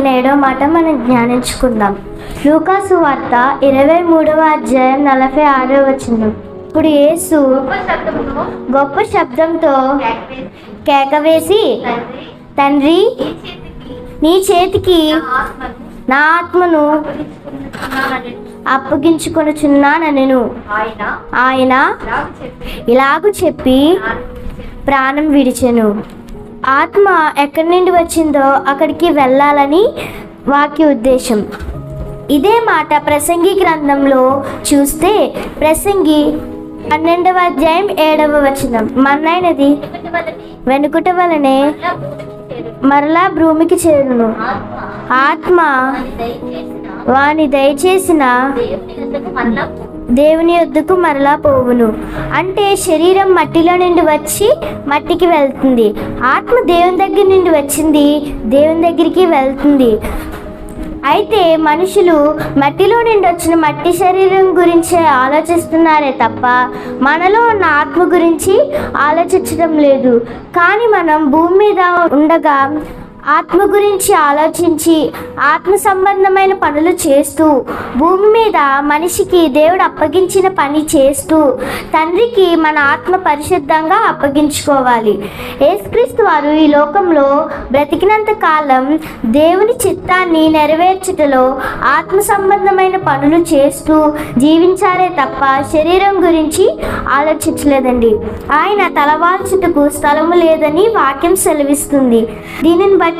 ఏడో మాట మనం జ్ఞానించుకుందాం. లూకాసు వార్త ఇరవై మూడవ అధ్యాయం నలభై ఆరో వచ్చిన ఇప్పుడు యేసు గొప్ప శబ్దంతో కేక వేసి తండ్రి నీ చేతికి నా ఆత్మను అప్పగించుకొనుచున్నానను ఆయన ఆయన ఇలాగ చెప్పి ఇలాగు చెప్పి ప్రాణం విడిచెను. ఆత్మ ఎక్కడి నుండి వచ్చిందో అక్కడికి వెళ్ళాలని వాక్య ఉద్దేశం. ఇదే మాట ప్రసంగి గ్రంథంలో చూస్తే ప్రసంగి పన్నెండవ అధ్యాయం ఏడవ వచనం. మన్నైనది వెనుకట వలనే మరలా భూమికి చేరును. ఆత్మ వాని దయచేసిన దేవుని యొద్దకు మరలా పోవును. అంటే శరీరం మట్టిలో నుండి వచ్చి మట్టికి వెళ్తుంది. ఆత్మ దేవుని దగ్గర నుండి వచ్చింది దేవుని దగ్గరికి వెళ్తుంది. అయితే మనుషులు మట్టిలో నుండి వచ్చిన మట్టి శరీరం గురించే ఆలోచిస్తున్నారే తప్ప మనలో ఉన్న ఆత్మ గురించి ఆలోచించడం లేదు. కానీ మనం భూమి మీద ఉండగా ఆత్మ గురించి ఆలోచించి ఆత్మ సంబంధమైన పనులు చేస్తూ భూమి మీద మనిషికి దేవుడు అప్పగించిన పని చేస్తూ తండ్రికి మన ఆత్మ పరిశుద్ధంగా అప్పగించుకోవాలి. యేసుక్రీస్తు వారు ఈ లోకంలో బ్రతికినంత కాలం దేవుని చిత్తాన్ని నెరవేర్చుటలో ఆత్మ సంబంధమైన పనులు చేస్తూ జీవించారే తప్ప శరీరం గురించి ఆలోచించలేదండి. ఆయన తలవాల్చుటకు స్థలము లేదని వాక్యం సెలవిస్తుంది. దీనిని బట్టి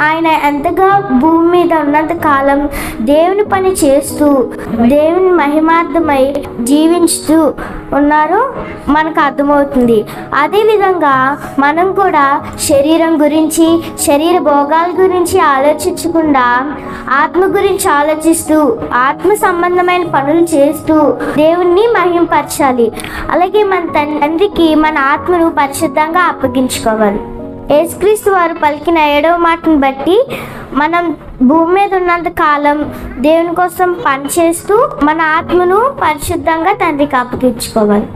ఆయన ఎంతగా భూమి మీద ఉన్నంత కాలం దేవుని పని చేస్తూ దేవుని మహిమార్థమై జీవించుతూ ఉన్నారో మనకు అర్థమవుతుంది. అదేవిధంగా మనం కూడా శరీరం గురించి శరీర భోగాల గురించి ఆలోచించకుండా ఆత్మ గురించి ఆలోచిస్తూ ఆత్మ సంబంధమైన పనులు చేస్తూ దేవుణ్ణి మహింపరచాలి. అలాగే మన తండ్రికి మన ఆత్మను పరిశుద్ధంగా అప్పగించుకోవాలి. యేసుక్రీస్తు వారు పలికిన ఏడవ మాటను బట్టి మనం భూమి మీద ఉన్నంత కాలం దేవుని కోసం పనిచేస్తూ మన ఆత్మను పరిశుద్ధంగా తండ్రికి అప్పగించుకోవాలి.